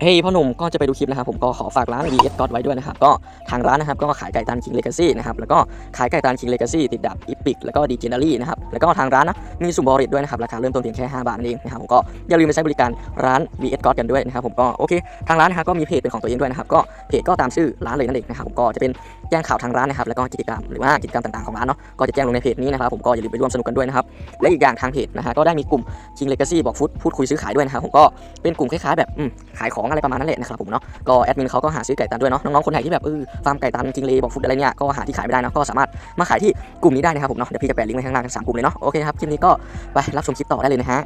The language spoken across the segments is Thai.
เฮ้ยพ่อหนุ่มก็จะไปดูคลิปนะครับผมก็ขอฝากร้าน VS God ไว้ด้วยนะครับก็ทางร้านนะครับก็ขายไก่ตัน King Legacy นะครับแล้วก็ขายไก่ตัน King Legacy ติดดับ Epic แล้วก็ d e g e n e r y นะครับแล้วก็ทางร้านนะมีสุ่มบริตด้วยนะครับราคาเริ่มต้นเพียงแค่ 5 บาทนั่นเองนะครับผมก็อย่าลืมไปใช้บริการร้าน VS God กันด้วยนะครับผมก็โอเค ทางร้านนะครับก็มีเพจเป็นของตัวเองด้วยนะครับก็เพจก็ตามชื่อร้านเลยนั่นเองนะครับผมก็จะเป็นแจ้งข่าวทางร้านนะครับแล้วก็กิจกรรมหรือว่ากิจกรรมต่างๆของร้านเนาะก็จะแจ้งลงในเพจนี้นะครับผมก็อย่าลืมไปร่วมสนุกกันด้วยนะครับและอีกอย่างทางเพจนะฮะก็ได้มีกลุ่ม King Legacy บอกฟุตพูดคุยซื้อขายด้วยนะครับผมก็เป็นกลุ่มคล้ายๆแบบขายของอะไรประมาณนั้นแหละนะครับผมเนาะก็แอดมินเขาก็หาซื้อไก่ตันด้วยเนาะน้องๆคนไหนที่แบบเออฟาร์มไก่ตันจิงเลบอกฟุตอะไรเนี่ยก็หาที่ขายไม่ได้เนาะก็สามารถมาขายที่กลุ่มนี้ได้นะครับผมเนาะเดี๋ยวพี่จะแปะลิงก์ไว้ข้างล่างทั้งสามกลุ่มเลยเนาะโอเคครับคลิปนี้ก็ไปรับชมคลิปต่อได้เลยนะฮะ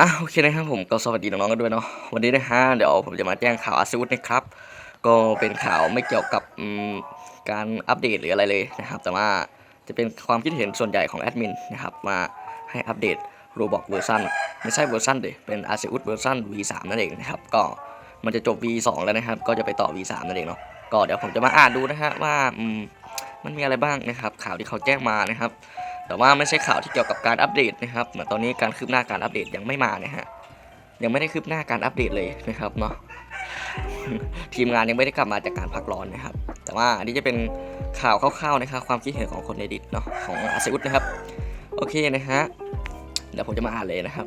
อะโอเคนะครับผมก็สวัสดีน้องๆกันด้วยเนาะวันนี้นะฮะเดี๋ยวผมจะมาแจ้งข่าวอาซูดนะครับก็เป็นข่าวไม่เกี่ยวกับการอัปเดตหรืออะไรเลยนะครับ แต่ว่าจะเป็นความคิดเห็นส่วนใหญ่ของแอดมินนะครับมาให้อัปเดต โรบอกเวอร์ชันไม่ใช่เวอร์ชันเดยเป็นอาเซูดเวอร์ชัน V3 นั่นเองนะครับก็มันจะจบ V2 แล้วนะครับ ก็จะไปต่อ V3 นั่นเองเนาะก็เดี๋ยวผมจะมาอ่านดูนะฮะว่ามมันมีอะไรบ้างนะครับ ข่าวที่เขาแจ้งมานะครับ แต่ว่าไม่ใช่ข่าวที่เกี่ยวกับการอัปเดตนะครับเหมือนตอนนี้การคืบหน้าการอัปเดตยังไม่มานะฮะยังไม่ได้คืบหน้าการอัปเดตเลยนะครับเนาะทีมงานยังไม่ได้กลับมาจากการพักร้อนนะครับ แต่ว่าอันนี้จะเป็นข่าวคร่าวๆนะครับ ความคิดเห็นของคนในดิตเนาะของอาเซอุสนะครับ โอเคนะฮะ เดี๋ยวผมจะมาอ่านเลยนะครับ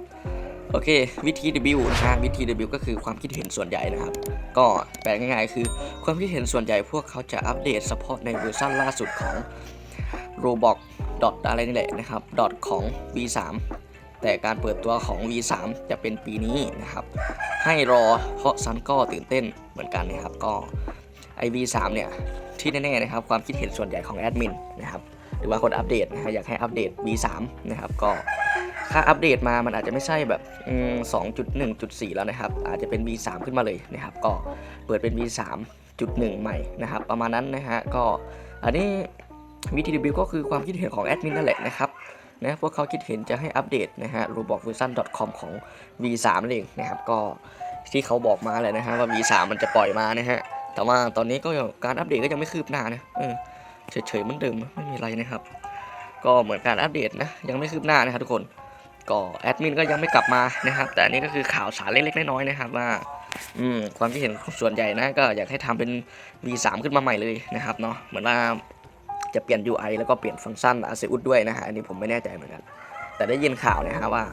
โอเค วิธี W นะฮะวิธี W ก็คือความคิดเห็นส่วนใหญ่นะครับ ก็แปลง่ายๆ คือ ความคิดเห็นส่วนใหญ่พวกเขาจะอัปเดตเฉพาะในเวอร์ชันล่าสุดของ Roblox ดอทอะไรนี่แหละนะครับดอทของ V3 แต่การเปิดตัวของ V3 จะเป็นปีนี้นะครับ ให้รอเพราะซันก็ตื่นเต้นเหมือนกันนะครับ ก็ไอ V3 เนี่ย ที่แน่ๆนะครับ ความคิดเห็นส่วนใหญ่ของแอดมินนะครับ หรือว่าคนอัปเดตนะฮะอยากให้อัปเดต V3 นะครับ ก็ ค่าอัปเดตมามันอาจจะไม่ใช่แบบอืม2.1.4แล้วนะครับ อาจจะเป็น V3 ขึ้นมาเลยนะครับ ก็เปิดเป็น V3 จุดหนึ่งใหม่นะครับ ประมาณนั้นนะฮะ ก็อันนี้วิธีรีวิวก็คือความคิดเห็นของแอดมินนั่นแหละนะครับนะพวกเขาคิดเห็นจะให้อัปเดตนะฮะ r o b o x v e r s i o n com ของ V3 นั่นเองนะครับ ก็ที่เขาบอกมาเลยนะฮะว่า V3 มันจะปล่อยมานะฮะ แต่ว่าตอนนี้ก็การอัปเดตก็ยังไม่คืบหน้านะเฉยๆเหมือนเดิมไม่มีอะไรนะครับ ก็เหมือนการอัปเดตนะยังไม่คืบหน้านะครับทุกคน ก็แอดมินก็ยังไม่กลับมานะครับ แต่อันนี้ก็คือข่าวสารเล็กๆน้อยๆนะครับว่าอืมความคิดเห็นส่วนใหญ่นะก็อยากให้ทำเป็น V3 ขึ้นมาใหม่เลยนะครับเนาะเหมือนว่าจะเปลี่ยน UI แล้วก็เปลี่ยนฟังก์ชันอาเซอุดด้วยนะฮะอันนี้ผมไม่แน่ใจเหมือนกัน แต่ได้ยินข่าวนะฮะว่า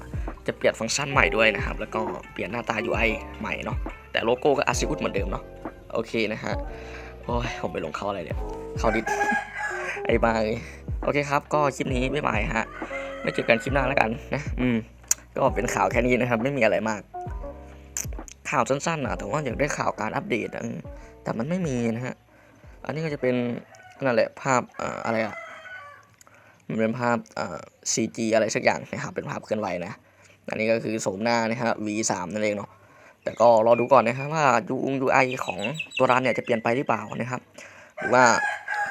จะเปลี่ยนฟังก์ชันใหม่ด้วยนะครับ แล้วก็เปลี่ยนหน้าตา UI ใหม่เนาะแต่โลโก้ก็อาเซอุดเหมือนเดิมเนาะโอเคนะฮะโอ้ยผมไปลงเข้าอะไรเนี่ยเข้าดิไอ้บ้าเลยโอเคครับ ก็คลิปนี้บ๊ายบายฮะ ไม่เจอกันคลิปหน้าแล้วกันนะอืมก็เป็นข่าวแค่นี้นะครับ ไม่มีอะไรมาก ข่าวสั้นๆนะแต่ว่าอยากได้ข่าวการอัปเดตแต่มันไม่มีนะฮะอันนี้ก็จะเป็นนั่นแหละภาพออะไรอะมันเป็นภาพเอ่อ CG อะไรสักอย่างนะครับ เป็นภาพเคลื่อนไหวนะอันนี้ก็คือโฉมหน้านะฮะ V3 นั่นเองเนาะแต่ก็รอดูก่อนนะครับว่า UI ของตัวร้านเนี่ยจะเปลี่ยนไปหรือเปล่านะครับ หรือว่า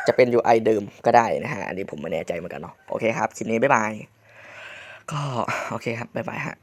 จะเป็น UI เดิมก็ได้นะฮะ อันนี้ผมไม่แน่ใจเหมือนกันเนาะโอเคครับ คลิปนี้ บ๊ายบาย ก็โอเคครับบ๊ายบายฮะ